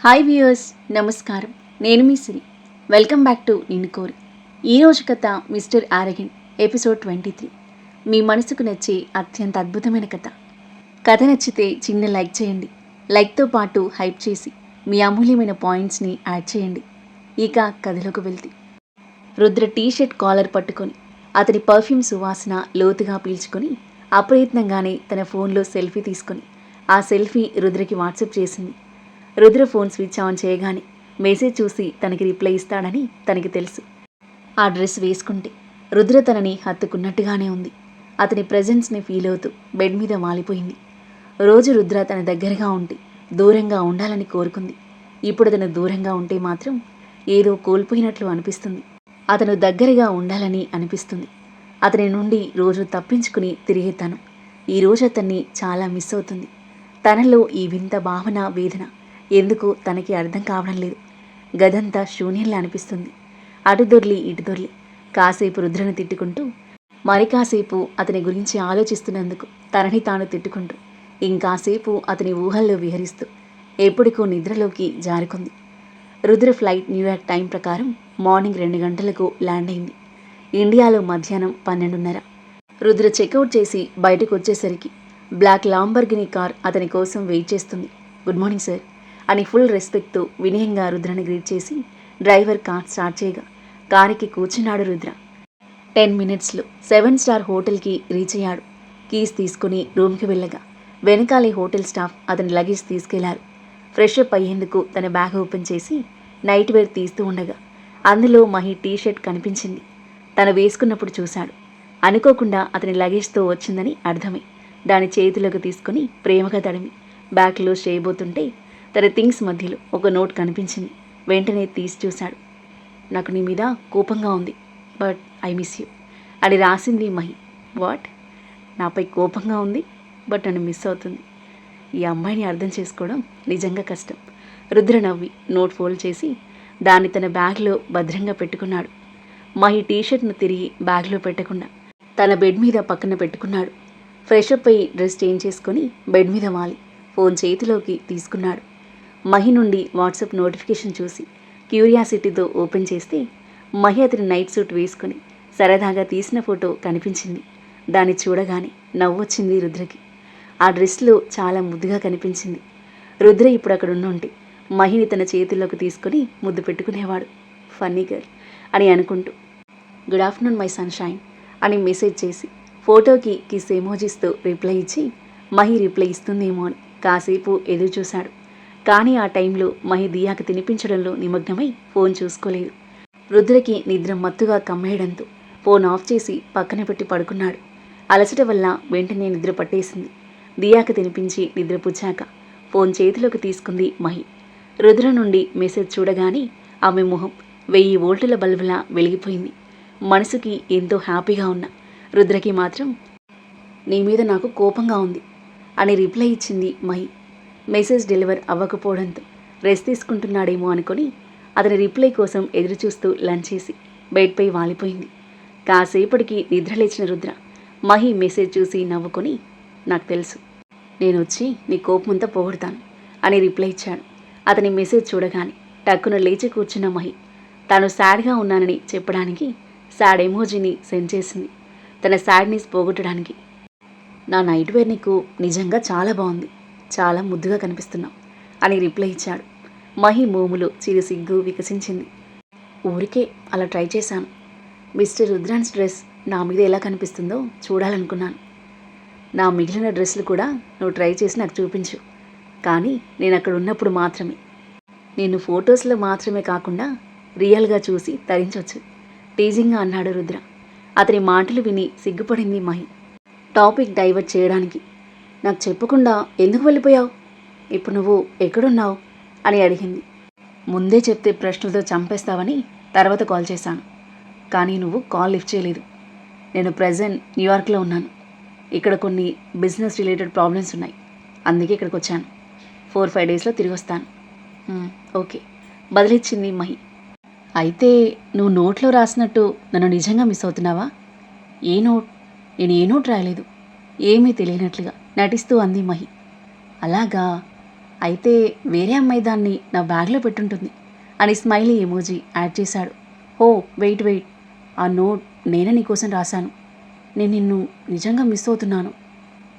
Hi viewers నమస్కారం. నేను మీ Siri. Welcome back to Ninnu Kori ఈరోజు కథ mister arrogant episode twenty three మీ మనసుకు నచ్చే అత్యంత అద్భుతమైన కథ. కథ నచ్చితే చిన్న లైక్ చేయండి. లైక్తో పాటు హైప్ చేసి మీ అమూల్యమైన పాయింట్స్ని యాడ్ చేయండి. ఇక కథలోకి వెళ్తే. రుద్ర టీ షర్ట్ కాలర్ పట్టుకొని అతని పర్ఫ్యూమ్ సువాసన లోతుగా పీల్చుకొని అప్రయత్నంగానే తన ఫోన్లో సెల్ఫీ తీసుకొని ఆ సెల్ఫీ రుద్రకి వాట్సాప్ చేసింది. రుద్ర ఫోన్ స్విచ్ ఆన్ చేయగానే మెసేజ్ చూసి తనకి రిప్లై ఇస్తాడని తనకి తెలుసు. ఆ డ్రెస్ వేసుకుంటే రుద్ర తనని హత్తుకున్నట్టుగానే ఉంది. అతని ప్రజెన్స్ని ఫీల్ అవుతూ బెడ్ మీద వాలిపోయింది. రోజు రుద్ర తన దగ్గరగా ఉంటే దూరంగా ఉండాలని కోరుకుంది. ఇప్పుడు అతను దూరంగా ఉంటే మాత్రం ఏదో కోల్పోయినట్లు అనిపిస్తుంది. అతను దగ్గరగా ఉండాలని అనిపిస్తుంది. అతని నుండి రోజు తప్పించుకుని తిరిగి తను ఈరోజు అతన్ని చాలా మిస్ అవుతుంది. తనలో ఈ వింత భావన వేదన ఎందుకు తనకి అర్థం కావడం లేదు. గదంతా శూన్యంలా అనిపిస్తుంది. అటు దొర్లి ఇటు దొర్లి. కాసేపు రుద్రను తిట్టుకుంటూ మరి కాసేపు అతని గురించి ఆలోచిస్తున్నందుకు తనని తాను తిట్టుకుంటూ ఇంకాసేపు అతని ఊహల్లో విహరిస్తూ ఎప్పటికో నిద్రలోకి జారుకుంది. Rudra flight New York time ప్రకారం మార్నింగ్ రెండు గంటలకు ల్యాండ్ అయింది. ఇండియాలో మధ్యాహ్నం పన్నెండున్నర. రుద్ర చెక్అవుట్ చేసి బయటకు వచ్చేసరికి బ్లాక్ లాంబర్గిని కార్ అతని కోసం వెయిట్ చేస్తుంది. Good morning sir. అని ఫుల్ రెస్పెక్ట్తో వినయంగా రుద్రని గ్రీట్ చేసి డ్రైవర్ కార్ స్టార్ట్ చేయగా కారుకి కూర్చున్నాడు రుద్ర. టెన్ మినిట్స్లో సెవెన్ స్టార్ హోటల్కి రీచ్ అయ్యాడు. కీస్ తీసుకుని రూమ్కి వెళ్ళగా వెనకాలి హోటల్ స్టాఫ్ అతని లగేజ్ తీసుకెళ్ళారు. ఫ్రెష్ అప్ అయ్యేందుకు తన బ్యాగ్ ఓపెన్ చేసి నైట్ వేర్ తీస్తూ ఉండగా అందులో మహి టీ షర్ట్ కనిపించింది. తను వేసుకున్నప్పుడు చూశాడు. అనుకోకుండా అతని లగేజ్తో వచ్చిందని అర్థమై. దాని చేతిలోకి తీసుకుని ప్రేమగా తడిమి బ్యాగ్లో చేయబోతుంటే తన థింగ్స్ మధ్యలో ఒక నోట్ కనిపించింది. వెంటనే తీసి చూశాడు. నాకు నీ మీద కోపంగా ఉంది బట్ ఐ మిస్ యూ. అని రాసింది మహి. వాట్? నాపై కోపంగా ఉంది బట్ నన్ను మిస్ అవుతుంది. ఈ అమ్మాయిని అర్థం చేసుకోవడం నిజంగా కష్టం. రుద్ర నవ్వి నోట్ ఫోల్డ్ చేసి దాన్ని తన బ్యాగ్లో భద్రంగా పెట్టుకున్నాడు. మహి టీషర్ట్ను తిరిగి బ్యాగ్లో పెట్టకుండా తన బెడ్ మీద పక్కన పెట్టుకున్నాడు. ఫ్రెష్ అప్ అయ్యి డ్రెస్ చేంజ్ చేసుకొని బెడ్ మీద వాలి. ఫోన్ చేతిలోకి తీసుకున్నాడు. మహి నుండి వాట్సాప్ నోటిఫికేషన్ చూసి క్యూరియాసిటీతో ఓపెన్ చేస్తే మహి అతని నైట్ సూట్ వేసుకుని సరదాగా తీసిన ఫోటో కనిపించింది. దాన్ని చూడగానే నవ్వొచ్చింది రుద్రకి. ఆ డ్రెస్లో చాలా ముద్దుగా కనిపించింది. రుద్ర ఇప్పుడు అక్కడ ఉండుంటే మహిని తన చేతుల్లోకి తీసుకుని ముద్దు పెట్టుకునేవాడు. ఫన్నీ గర్ల్ అని అనుకుంటూ గుడ్ ఆఫ్టర్నూన్ మై సన్షైన్ అని మెసేజ్ చేసి ఫోటోకి కిస్ ఎమోజీస్తో రిప్లై ఇచ్చి మహి రిప్లై ఇస్తుందేమో అని కాసేపు ఎదురు చూశాడు కానీ ఆ టైంలో మహి దియాకు తినిపించడంలో నిమగ్నమై ఫోన్ చూసుకోలేదు. రుద్రకి నిద్ర మత్తుగా కమ్మేయడంతో ఫోన్ ఆఫ్ చేసి పక్కన పెట్టి పడుకున్నాడు. అలసట వల్ల వెంటనే నిద్ర పట్టేసింది. దియాకు తినిపించి నిద్రపుచ్చాక ఫోన్ చేతిలోకి తీసుకుంది మహి. రుద్ర నుండి మెసేజ్ చూడగానే ఆమె మొహం వెయ్యి వోల్టుల బల్బులా వెలిగిపోయింది. మనసుకి ఎంతో హ్యాపీగా ఉన్న రుద్రకి మాత్రం నీ మీద నాకు కోపంగా ఉంది అని రిప్లై ఇచ్చింది మహి. మెసేజ్ డెలివర్ అవ్వకపోవడంతో రెస్ట్ తీసుకుంటున్నాడేమో అనుకొని అతని రిప్లై కోసం ఎదురుచూస్తూ లంచ్ చేసి బెడ్పై వాలిపోయింది. కాసేపటికి నిద్రలేచిన రుద్ర మహి మెసేజ్ చూసి నవ్వుకొని నాకు తెలుసు. నేను వచ్చి నీ కోపమంతా పోగొడతాను అని రిప్లై ఇచ్చాడు. అతని మెసేజ్ చూడగానే టక్కున లేచి కూర్చున్న మహి తాను సాడ్గా ఉన్నానని చెప్పడానికి సాడ్ ఎమోజీని సెండ్ చేసింది. తన సాడ్నెస్ పోగొట్టడానికి. నా నైట్ వేర్ నీకు నిజంగా చాలా బాగుంది. చాలా ముద్దుగా కనిపిస్తున్నావు అని రిప్లై ఇచ్చాడు. మహి మోములో చిరు సిగ్గు వికసించింది. ఊరికే అలా ట్రై చేశాను. మిస్టర్ రుద్రాన్స్ డ్రెస్ నా మీద ఎలా కనిపిస్తుందో చూడాలనుకున్నాను. నా మిగిలిన డ్రెస్సులు కూడా నువ్వు ట్రై చేసి నాకు చూపించు. కానీ నేను అక్కడ ఉన్నప్పుడు మాత్రమే. నేను ఫొటోస్లో మాత్రమే కాకుండా రియల్గా చూసి తరించవచ్చు టీజింగ్గా అన్నాడు రుద్ర. అతని మాటలు విని సిగ్గుపడింది మహి. టాపిక్ డైవర్ట్ చేయడానికి నాకు చెప్పకుండా ఎందుకు వెళ్ళిపోయావు? ఇప్పుడు నువ్వు ఎక్కడున్నావు? అని అడిగింది. ముందే చెప్తే ప్రశ్నలతో చంపేస్తావని తర్వాత కాల్ చేశాను. కానీ నువ్వు కాల్ లిఫ్ట్ చేయలేదు. నేను ప్రజెంట్ న్యూయార్క్లో ఉన్నాను. ఇక్కడ కొన్ని బిజినెస్ రిలేటెడ్ ప్రాబ్లమ్స్ ఉన్నాయి. అందుకే ఇక్కడికి వచ్చాను. ఫోర్ ఫైవ్ డేస్లో తిరిగి వస్తాను. ఓకే. బదిలిచ్చింది మహి. అయితే నువ్వు నోట్లో రాసినట్టు నన్ను నిజంగా మిస్ అవుతున్నావా? ఏ నోట్? నేను ఏ నోట్ రాయలేదు. ఏమీ తెలియనట్లుగా. నటిస్తూ అంది మహి. అలాగా? అయితే వేరే అమ్మాయి దాన్ని నా బ్యాగ్లో పెట్టుంటుంది అని స్మైలీ ఎమోజీ యాడ్ చేశాడు. Oh wait wait. ఆ నోట్ నేనే నీకోసం రాశాను. నేను నిన్ను నిజంగా మిస్ అవుతున్నాను.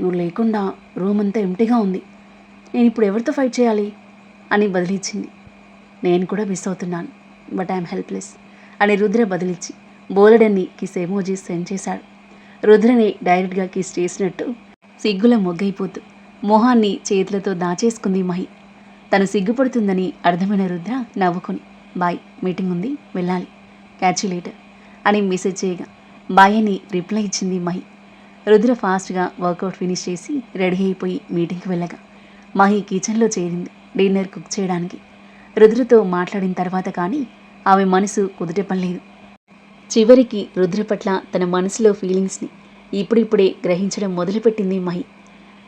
నువ్వు లేకుండా రూమ్ అంతా ఎంటీగా ఉంది. నేను ఇప్పుడు ఎవరితో ఫైట్ చేయాలి? అని బదిలిచ్చింది. నేను కూడా మిస్ అవుతున్నాను బట్ ఐఎమ్ హెల్ప్లెస్ అని రుద్ర బదిలిచ్చి బోలెడన్ని కిస్ ఎమోజీ సెండ్ చేశాడు. రుద్రని డైరెక్ట్గా కిస్ చేసినట్టు సిగ్గుల మొగ్గైపోతూ మొహాన్ని చేతులతో దాచేసుకుంది మహి. తను సిగ్గుపడుతుందని అర్థమైన రుద్ర నవ్వుకుని బాయ్ మీటింగ్ ఉంది వెళ్ళాలి. క్యాచ్ లేటర్ అని మెసేజ్ చేయగా బాయ్ అని రిప్లై ఇచ్చింది మహి. రుద్ర ఫాస్ట్గా వర్కౌట్ ఫినిష్ చేసి రెడీ అయిపోయి మీటింగ్కి వెళ్ళగా మహి కిచెన్లో చేరింది డిన్నర్ కుక్ చేయడానికి. రుద్రతో మాట్లాడిన తర్వాత కానీ ఆమె మనసు కుదుటపడలేదు. చివరికి రుద్ర పట్ల తన మనసులో ఫీలింగ్స్ని ఇప్పుడిప్పుడే గ్రహించడం మొదలుపెట్టింది మహి.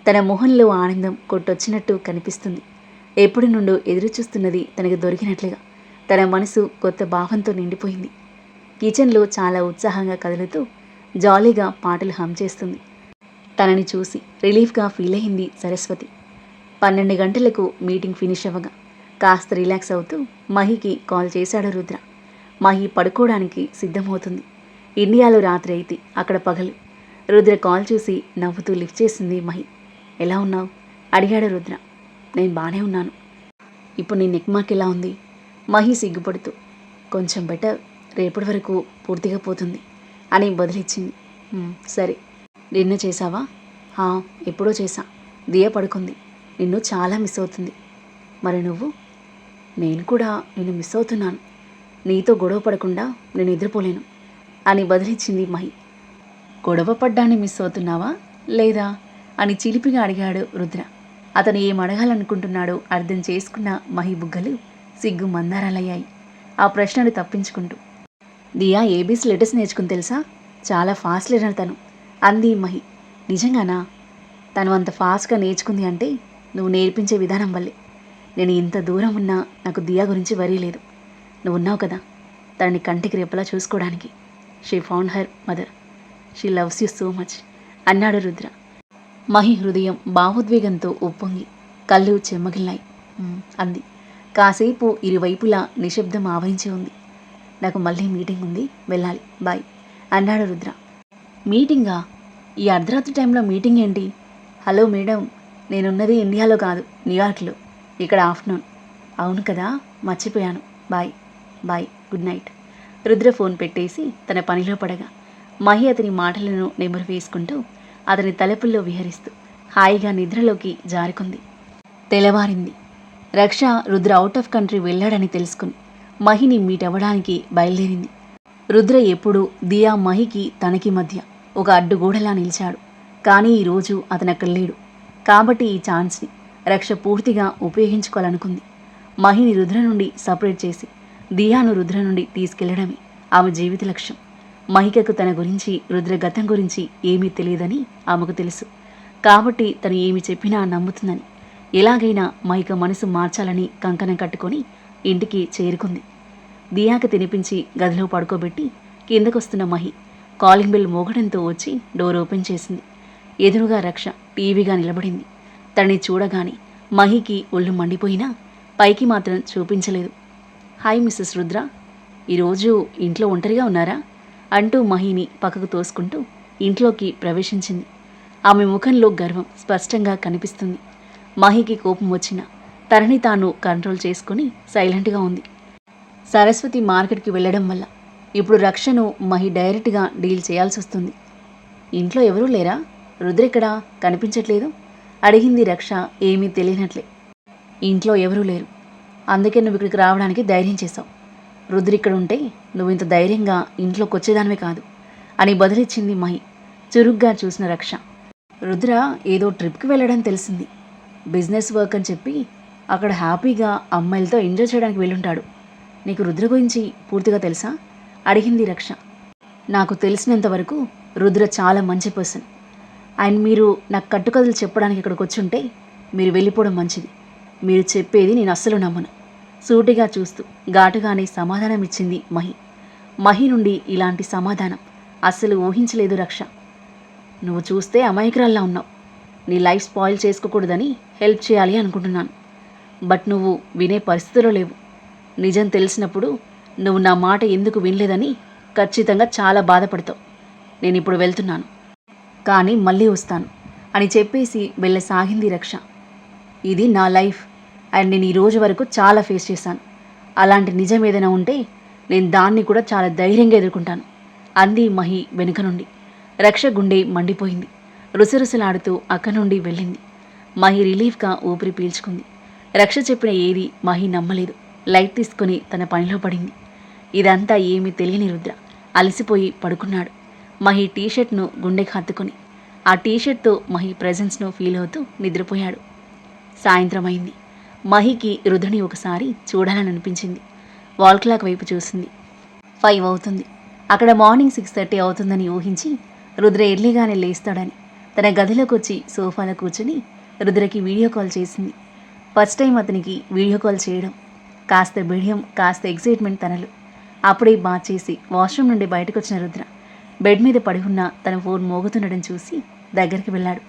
తన మొహంలో ఆనందం కొట్టొచ్చినట్టు కనిపిస్తుంది. ఎప్పటి నుండో ఎదురుచూస్తున్నది తనకు దొరికినట్లుగా. తన మనసు కొత్త భావంతో నిండిపోయింది. కిచెన్లో చాలా ఉత్సాహంగా కదులుతూ జాలీగా పాటలు హమ్ చేస్తుంది. తనని చూసి రిలీఫ్గా ఫీల్ అయింది సరస్వతి. పన్నెండు గంటలకు మీటింగ్ ఫినిష్ అవ్వగా కాస్త రిలాక్స్ అవుతూ మహికి కాల్ చేశాడు రుద్ర. మహి పడుకోవడానికి సిద్ధమవుతుంది. ఇండియాలో రాత్రి అయితే అక్కడ పగలు. రుద్ర కాల్ చూసి నవ్వుతూ లిఫ్ట్ చేసింది మహి. ఎలా ఉన్నావు? అడిగాడు రుద్ర. నేను బాగానే ఉన్నాను. ఇప్పుడు నీ నెక్మార్క్ ఎలా ఉంది? మహి సిగ్గుపడుతూ. కొంచెం బెటర్. రేపటి వరకు పూర్తిగా పోతుంది అని బదిలిచ్చింది. సరే. డిన్నర్ చేసావా ఎప్పుడో చేసా దియ పడుకుంది. నిన్ను చాలా మిస్ అవుతుంది. మరి నువ్వు? నేను కూడా నిన్ను మిస్ అవుతున్నాను. నీతో గొడవ పడకుండా నేను ఎదురుపోలేను అని బదిలిచ్చింది మహి. గొడవ పడ్డాన్ని మిస్ అవుతున్నావా లేదా అని చిలిపిగా అడిగాడు రుద్ర. అతను ఏం అడగాలనుకుంటున్నాడో అర్థం చేసుకున్న మహి బుగ్గలు సిగ్గు మందారాలయ్యాయి. ఆ ప్రశ్నను తప్పించుకుంటూ. దియా ఏబీసీ లెటర్స్ నేర్చుకుని తెలుసా? చాలా ఫాస్ట్ లెర్నర్ తను. అంది మహి. నిజంగానా? తను అంత ఫాస్ట్గా నేర్చుకుంది అంటే నువ్వు నేర్పించే విధానం వల్లే. నేను ఇంత దూరం ఉన్నా నాకు దియా గురించి వరీ లేదు. నువ్వు ఉన్నావు కదా? తనని కంటికి రెప్పలా చూసుకోవడానికి. She found her mother. She loves you so much అన్నాడు రుద్ర. మహి హృదయం భావోద్వేగంతో ఉప్పొంగి కళ్ళు చెమ్మగిల్లాయి అంది. కాసేపు ఇరువైపులా నిశ్శబ్దం ఆవరించి ఉంది. నాకు మళ్ళీ మీటింగ్ ఉంది. వెళ్ళాలి. బాయ్ అన్నాడు రుద్ర. మీటింగా? ఈ అర్ధరాత్రి టైంలో మీటింగ్ ఏంటి? హలో మేడం నేనున్నది ఇండియాలో కాదు న్యూయార్క్లో. ఇక్కడ ఆఫ్టర్నూన్. అవును కదా మర్చిపోయాను. Bye bye good night. Rudra phone పెట్టేసి తన పనిలో పడగా మహి అతని మాటలను నెమరు వేసుకుంటూ అతని తలుపుల్లో విహరిస్తూ హాయిగా నిద్రలోకి జారుకుంది. తెల్లవారింది. రక్ష రుద్ర అవుట్ ఆఫ్ కంట్రీ వెళ్ళాడని తెలుసుకుని మహిని మీట్ అవ్వడానికి బయలుదేరింది. రుద్ర ఎప్పుడూ దియా మహికి తనకి మధ్య ఒక అడ్డుగోడలా నిలిచాడు. కానీ ఈరోజు అతను అక్కడ లేడు. కాబట్టి ఈ ఛాన్స్ని రక్ష పూర్తిగా ఉపయోగించుకోవాలనుకుంది. మహిని రుద్ర నుండి సపరేట్ చేసి దియాను రుద్ర నుండి తీసుకెళ్ళడమే ఆమె జీవిత లక్ష్యం. మహికకు తన గురించి రుద్ర గతం గురించి ఏమీ తెలియదని ఆమెకు తెలుసు. కాబట్టి తను ఏమి చెప్పినా నమ్ముతుందని. ఎలాగైనా మహిక మనసు మార్చాలని కంకణం కట్టుకొని ఇంటికి చేరుకుంది. దియాకి తినిపించి గదిలో పడుకోబెట్టి కిందకొస్తున్న మహి కాలింగ్ బెల్ మోగడంతో వచ్చి డోర్ ఓపెన్ చేసింది. ఎదురుగా రక్ష టీవీగా నిలబడింది. తనని చూడగానే మహికి ఒళ్ళు మండిపోయినా పైకి మాత్రం చూపించలేదు. హాయ్ మిస్సెస్ రుద్ర ఈరోజు ఇంట్లో ఒంటరిగా ఉన్నారా? అంటూ మహిని పక్కకు తోసుకుంటూ ఇంట్లోకి ప్రవేశించింది. ఆమె ముఖంలో గర్వం స్పష్టంగా కనిపిస్తుంది. మహికి కోపం వచ్చిన తనని తాను కంట్రోల్ చేసుకుని సైలెంట్గా ఉంది. సరస్వతి మార్కెట్కి వెళ్ళడం వల్ల ఇప్పుడు రక్షను మహి డైరెక్ట్గా డీల్ చేయాల్సి వస్తుంది. ఇంట్లో ఎవరూ లేరా? రుద్రెక్కడా కనిపించట్లేదు. అడిగింది రక్ష ఏమీ తెలియనట్లే. ఇంట్లో ఎవరూ లేరు. అందుకే నువ్వు ఇక్కడికి రావడానికి ధైర్యం చేశావు. రుద్ర ఇక్కడ ఉంటే నువ్వు ఇంత ధైర్యంగా ఇంట్లోకి వచ్చేదానివే కాదు అని బదులిచ్చింది మహి. చురుగ్గా చూసిన రక్ష. రుద్ర ఏదో ట్రిప్కి వెళ్ళడం తెలిసింది. బిజినెస్ వర్క్ అని చెప్పి అక్కడ హ్యాపీగా అమ్మాయిలతో ఎంజాయ్ చేయడానికి వెళ్ళుంటాడు. నీకు రుద్ర గురించి పూర్తిగా తెలుసా? అడిగింది రక్ష. నాకు తెలిసినంత వరకు రుద్ర చాలా మంచి పర్సన్. అండ్ మీరు నాకు కట్టుకథలు చెప్పడానికి ఇక్కడికి వచ్చుంటే మీరు వెళ్ళిపోవడం మంచిది. మీరు చెప్పేది నేను అస్సలు నమ్మను. సూటిగా చూస్తూ ఘాటుగానే సమాధానం ఇచ్చింది మహి. మహి నుండి ఇలాంటి సమాధానం అస్సలు ఊహించలేదు రక్ష. నువ్వు చూస్తే అమాయకురాల్లా ఉన్నావు. నీ లైఫ్ స్పాయిల్ చేసుకోకూడదని హెల్ప్ చేయాలి అనుకుంటున్నాను. బట్ నువ్వు వినే పరిస్థితిలో లేవు. నిజం తెలిసినప్పుడు నువ్వు నా మాట ఎందుకు వినలేదని ఖచ్చితంగా చాలా బాధపడతావు. నేను ఇప్పుడు వెళ్తున్నాను. కానీ మళ్ళీ వస్తాను అని చెప్పేసి వెళ్ళసాగింది రక్ష. ఇది నా లైఫ్. అండ్ నేను ఈ రోజు వరకు చాలా ఫేస్ చేశాను. అలాంటి నిజం ఏదైనా ఉంటే నేను దాన్ని కూడా చాలా ధైర్యంగా ఎదుర్కొంటాను. అంది మహి వెనుక నుండి. రక్ష గుండె మండిపోయింది. రుసరుసలాడుతూ అక్కడి నుండి వెళ్ళింది. మహి రిలీఫ్గా ఊపిరి పీల్చుకుంది. రక్ష చెప్పిన ఏది మహి నమ్మలేదు. లైట్ తీసుకుని తన పనిలో పడింది. ఇదంతా ఏమీ తెలియని రుద్ర అలసిపోయి పడుకున్నాడు. మహి టీషర్ట్ను గుండెకి హత్తుకుని. ఆ టీషర్ట్తో మహి ప్రజెన్స్ను ఫీల్ అవుతూ నిద్రపోయాడు. సాయంత్రం అయింది మహికి రుద్రని ఒకసారి చూడాలని అనిపించింది వాల్ క్లాక్ వైపు చూసింది. ఫైవ్ అవుతుంది. అక్కడ మార్నింగ్ సిక్స్ థర్టీ అవుతుందని ఊహించి రుద్ర ఎర్లీగానే లేస్తాడని. తన గదిలోకి వచ్చి సోఫాలో కూర్చుని రుద్రకి వీడియో కాల్ చేసింది. ఫస్ట్ టైం అతనికి వీడియో కాల్ చేయడం కాస్త బిడియం కాస్త ఎగ్జైట్మెంట్ తనలు. అప్పుడే బాత్ చేసి వాష్రూమ్ నుండి బయటకు వచ్చిన రుద్ర బెడ్ మీద పడి ఉన్న తన ఫోన్ మోగుతుండడం చూసి దగ్గరికి వెళ్ళాడు.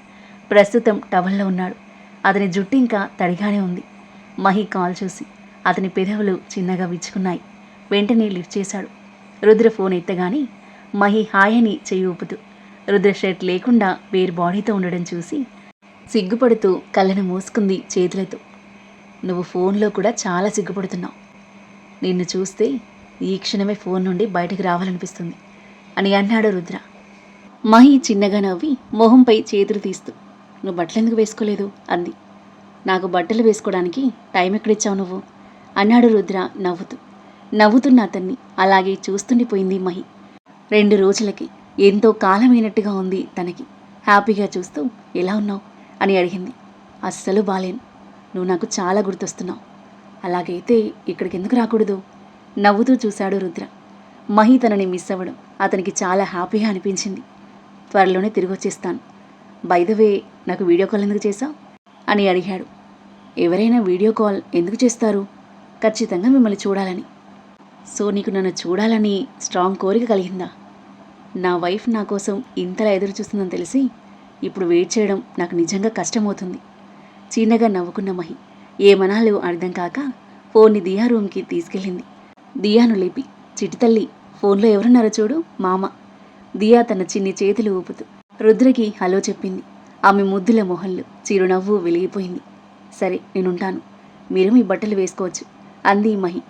ప్రస్తుతం టవల్లో ఉన్నాడు. అతని జుట్టు ఇంకా తడిగానే ఉంది. మహి కాల్ చూసి. అతని పెదవులు చిన్నగా విచ్చుకున్నాయి. వెంటనే లిఫ్ట్ చేశాడు. రుద్ర ఫోన్ ఎత్తగానే మహి హాయ్ అని చెయ్యి ఊపుతూ రుద్ర షర్ట్ లేకుండా వేరు బాడీతో ఉండడం చూసి సిగ్గుపడుతూ కళ్ళను మూసుకుంది చేతులతో. నువ్వు ఫోన్లో కూడా చాలా సిగ్గుపడుతున్నావు. నిన్ను చూస్తే ఈ క్షణమే ఫోన్ నుండి బయటకు రావాలనిపిస్తుంది అని అన్నాడు రుద్ర. మహి చిన్నగా నవ్వి మొహంపై చేతులు తీస్తూ నువ్వు బట్టలు ఎందుకు వేసుకోలేదు? అంది. నాకు బట్టలు వేసుకోవడానికి టైం ఎక్కడిచ్చావు నువ్వు? అన్నాడు రుద్ర నవ్వుతూ. నవ్వుతున్న అతన్ని అలాగే చూస్తుండిపోయింది మహి. రెండు రోజులకి ఎంతో కాలమైనట్టుగా ఉంది తనకి. హ్యాపీగా చూస్తూ ఎలా ఉన్నావు? అని అడిగింది. అస్సలు బాలేను. నువ్వు నాకు చాలా గుర్తొస్తున్నావు. అలాగైతే ఇక్కడికి ఎందుకు రాకూడదు? నవ్వుతూ చూశాడు రుద్ర. మహి తనని మిస్ అవ్వడం అతనికి చాలా హ్యాపీగా అనిపించింది. త్వరలోనే తిరిగి వచ్చేస్తాను బైదవే నాకు వీడియో కాల్ ఎందుకు చేశావు? అని అడిగాడు. ఎవరైనా వీడియో కాల్ ఎందుకు చేస్తారు? ఖచ్చితంగా మిమ్మల్ని చూడాలని. సో నీకు నన్ను చూడాలని స్ట్రాంగ్ కోరిక కలిగిందా? నా వైఫ్ నా కోసం ఇంతలా ఎదురు చూస్తుందని తెలిసి ఇప్పుడు వెయిట్ చేయడం నాకు నిజంగా కష్టమవుతుంది. చిన్నగా నవ్వుకున్న మహి ఏమనాలో అర్థం కాక ఫోన్ని దియా రూమ్కి తీసుకెళ్ళింది. దియాను లేపి చిటి తల్లి ఫోన్లో ఎవరున్నారో చూడు మామ. దియా తన చిన్ని చేతులు ఊపుతూ రుద్రకి హలో చెప్పింది. ఆమె ముద్దుల మొహల్లు చిరునవ్వు వెలిగిపోయింది. సరే నేనుంటాను. మీరు మీ బట్టలు వేసుకోవచ్చు అంది మహి.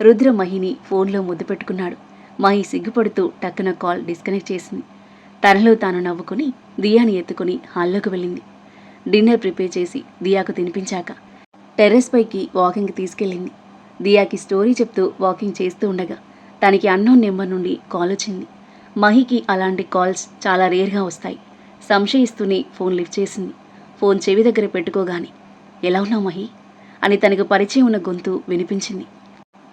రుద్ర మహిని ఫోన్లో ముద్దు పెట్టుకున్నాడు. మహి సిగ్గుపడుతూ టక్కున కాల్ డిస్కనెక్ట్ చేసింది. తనలో తాను నవ్వుకుని దియాని ఎత్తుకుని హాల్లోకి వెళ్ళింది. డిన్నర్ ప్రిపేర్ చేసి దియాకు తినిపించాక టెర్రస్ పైకి వాకింగ్కి తీసుకెళ్ళింది. దియాకి స్టోరీ చెప్తూ వాకింగ్ చేస్తూ ఉండగా తనకి అన్నోన్ నెంబర్ నుండి కాల్ వచ్చింది. మహికి అలాంటి కాల్స్ చాలా రేర్గా వస్తాయి. సంశయిస్తూనే ఫోన్ లిఫ్ట్ చేసింది. ఫోన్ చెవి దగ్గర పెట్టుకోగానే ఎలా ఉన్నావు మహి? అని తనకు పరిచయం ఉన్న గొంతు వినిపించింది.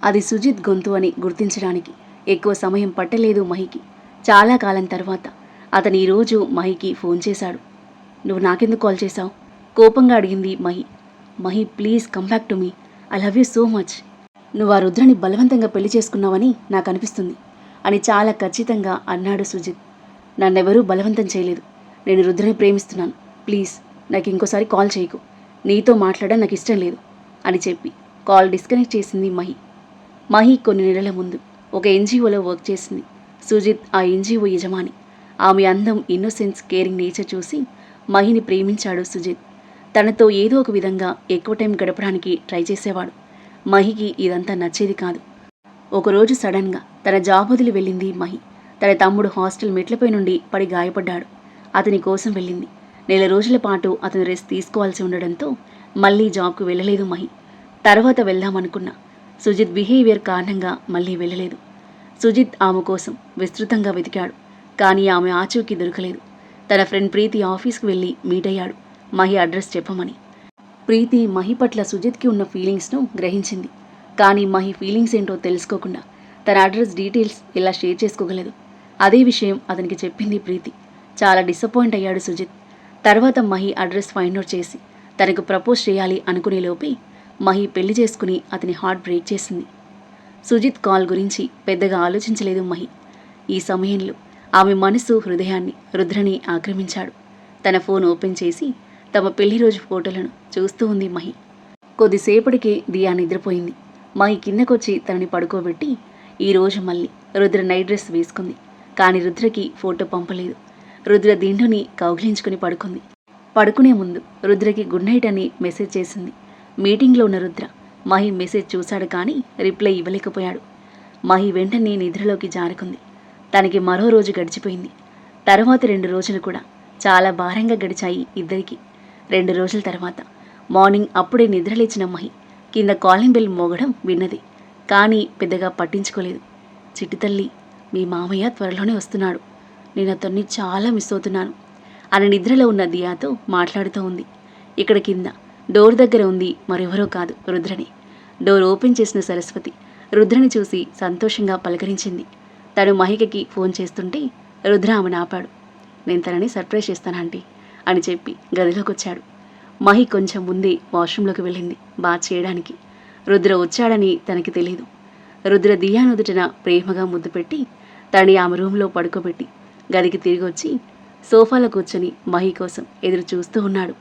అది సుజిత్ గొంతు అని గుర్తించడానికి ఎక్కువ సమయం పట్టలేదు మహికి. చాలా కాలం తర్వాత అతను ఈరోజు మహికి ఫోన్ చేశాడు. నువ్వు నాకెందుకు కాల్ చేశావు? కోపంగా అడిగింది Mahi. Mahi please come back to me. I love you so much. నువ్వు ఆ రుద్రని బలవంతంగా పెళ్ళి చేసుకున్నావని నాకు అనిపిస్తుంది అని చాలా ఖచ్చితంగా అన్నాడు సుజిత్. నన్నెవరూ బలవంతం చేయలేదు. నేను రుద్రని ప్రేమిస్తున్నాను. ప్లీజ్ నాకు ఇంకోసారి కాల్ చేయకు. నీతో మాట్లాడడం నాకు ఇష్టం లేదు అని చెప్పి కాల్ డిస్కనెక్ట్ చేసింది మహి. మహి కొన్ని నెలల ముందు ఒక ఎన్జిఓలో వర్క్ చేసింది. సుజిత్ ఆ ఎన్జిఓ యజమాని. ఆమె అందం ఇన్నోసెన్స్ కేరింగ్ నేచర్ చూసి మహిని ప్రేమించాడు సుజిత్. తనతో ఏదో ఒక విధంగా ఎక్కువ టైం గడపడానికి ట్రై చేసేవాడు. మహికి ఇదంతా నచ్చేది కాదు. ఒకరోజు సడన్గా తన జాబ్ వదిలి వెళ్ళింది మహి. తన తమ్ముడు హాస్టల్ మెట్లపై నుండి పడి గాయపడ్డాడు. అతని కోసం వెళ్ళింది. నెల రోజుల పాటు అతను రెస్ట్ తీసుకోవాల్సి ఉండడంతో మళ్ళీ జాబ్కు వెళ్ళలేదు మహి. తర్వాత వెళ్దామనుకున్నా. సుజిత్ బిహేవియర్ కారణంగా మళ్ళీ వెళ్ళలేదు. సుజిత్ ఆమె కోసం విస్తృతంగా వెతికాడు. కానీ ఆమె ఆచూకీ దొరకలేదు. తన ఫ్రెండ్ ప్రీతి ఆఫీస్కి వెళ్ళి మీట్ అయ్యాడు. మహి అడ్రస్ చెప్పమని. ప్రీతి మహి పట్ల సుజిత్కి ఉన్న ఫీలింగ్స్ను గ్రహించింది. కానీ మహి ఫీలింగ్స్ ఏంటో తెలుసుకోకుండా తన అడ్రస్ డీటెయిల్స్ ఇలా షేర్ చేసుకోగలదు. అదే విషయం అతనికి చెప్పింది ప్రీతి. చాలా డిసప్పాయింట్ అయ్యాడు సుజిత్. తర్వాత మహి అడ్రస్ ఫైండ్ అవుట్ చేసి తనకు ప్రపోజ్ చేయాలి అనుకునే లోపే మహి పెళ్ళి చేసుకుని అతని హార్ట్ బ్రేక్ చేసింది. సుజిత్ కాల్ గురించి పెద్దగా ఆలోచించలేదు మహి. ఈ సమయంలో ఆమె మనసు హృదయాన్ని రుద్రని ఆక్రమించాడు. తన ఫోన్ ఓపెన్ చేసి తమ పెళ్ళి రోజు ఫోటోలను చూస్తూ ఉంది మహి. కొద్దిసేపటికే దియా నిద్రపోయింది. మహి కిందకొచ్చి తనని పడుకోబెట్టి ఈరోజు మళ్ళీ రుద్ర నైట్ డ్రెస్ వేసుకుంది. కానీ రుద్రకి ఫోటో పంపలేదు. రుద్ర దిండుని కౌగిలించుకుని పడుకుంది. పడుకునే ముందు రుద్రకి గుడ్ నైట్ అని మెసేజ్ చేసింది. మీటింగ్లో ఉన్న రుద్ర మహి మెసేజ్ చూశాడు కానీ రిప్లై ఇవ్వలేకపోయాడు. మహి వెంటనే నిద్రలోకి జారుకుంది. తనకి మరో రోజు గడిచిపోయింది. తర్వాత రెండు రోజులు కూడా చాలా భారంగా గడిచాయి ఇద్దరికి. రెండు రోజుల తర్వాత మార్నింగ్ అప్పుడే నిద్రలేచిన మహి కింద కాలింగ్ బెల్ మోగడం విన్నది. కానీ పెద్దగా పట్టించుకోలేదు. చిట్టితల్లి మీ మామయ్య త్వరలోనే వస్తున్నాడు. నేను అతన్ని చాలా మిస్ అవుతున్నాను. అని నిద్రలో ఉన్న దియాతో మాట్లాడుతూ ఉంది. ఇక్కడ కింద డోర్ దగ్గర ఉంది మరెవరో కాదు రుద్రని. డోర్ ఓపెన్ చేసిన సరస్వతి రుద్రని చూసి సంతోషంగా పలకరించింది. తను మహికకి ఫోన్ చేస్తుంటే రుద్ర ఆమెను ఆపాడు. నేను తనని సర్ప్రైజ్ చేస్తానంటీ అని చెప్పి గదిలోకి వచ్చాడు మహి కొంచెం ముందే వాష్రూంలోకి వెళ్ళింది బాత్ చేయడానికి. రుద్ర వచ్చాడని తనకి తెలియదు రుద్ర దియానుదుటిన ప్రేమగా ముద్దు పెట్టి తనని ఆమె రూమ్లో పడుకోబెట్టి గదికి తిరిగి వచ్చి సోఫాలో కూర్చొని మహి కోసం ఎదురు చూస్తూ ఉన్నాడు.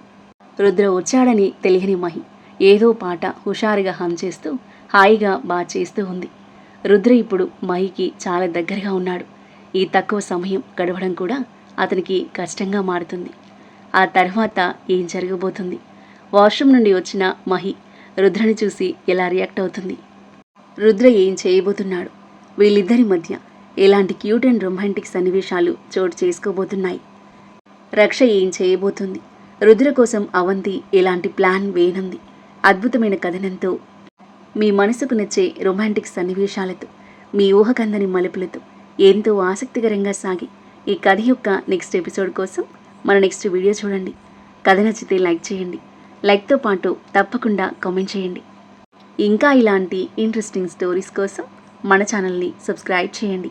రుద్ర వచ్చాడని తెలియని మహి ఏదో పాట హుషారుగా హమ్ చేస్తూ హాయిగా బాగా చేస్తూ ఉంది. రుద్ర ఇప్పుడు మహికి చాలా దగ్గరగా ఉన్నాడు. ఈ తక్కువ సమయం గడవడం కూడా అతనికి కష్టంగా మారుతుంది. ఆ తర్వాత ఏం జరగబోతుంది? వాష్రూమ్ నుండి వచ్చిన మహి రుద్రని చూసి ఎలా రియాక్ట్ అవుతుంది? రుద్ర ఏం చేయబోతున్నాడు? వీళ్ళిద్దరి మధ్య ఇలాంటి క్యూట్ అండ్ రొమాంటిక్ సన్నివేశాలు చోటు చేసుకోబోతున్నాయి. రక్ష ఏం చేయబోతుంది? రుద్ర కోసం అవంతి ఇలాంటి ప్లాన్ వేయనుంది. అద్భుతమైన కథనంతో మీ మనసుకు నచ్చే రొమాంటిక్ సన్నివేశాలతో మీ ఊహకందని మలుపులతో ఎంతో ఆసక్తికరంగా సాగి ఈ కథ యొక్క నెక్స్ట్ ఎపిసోడ్ కోసం మన నెక్స్ట్ వీడియో చూడండి. కథ నచ్చితే లైక్ చేయండి. లైక్తో పాటు తప్పకుండా కామెంట్ చేయండి. ఇంకా ఇలాంటి ఇంట్రెస్టింగ్ స్టోరీస్ కోసం మన ఛానల్ని సబ్స్క్రైబ్ చేయండి.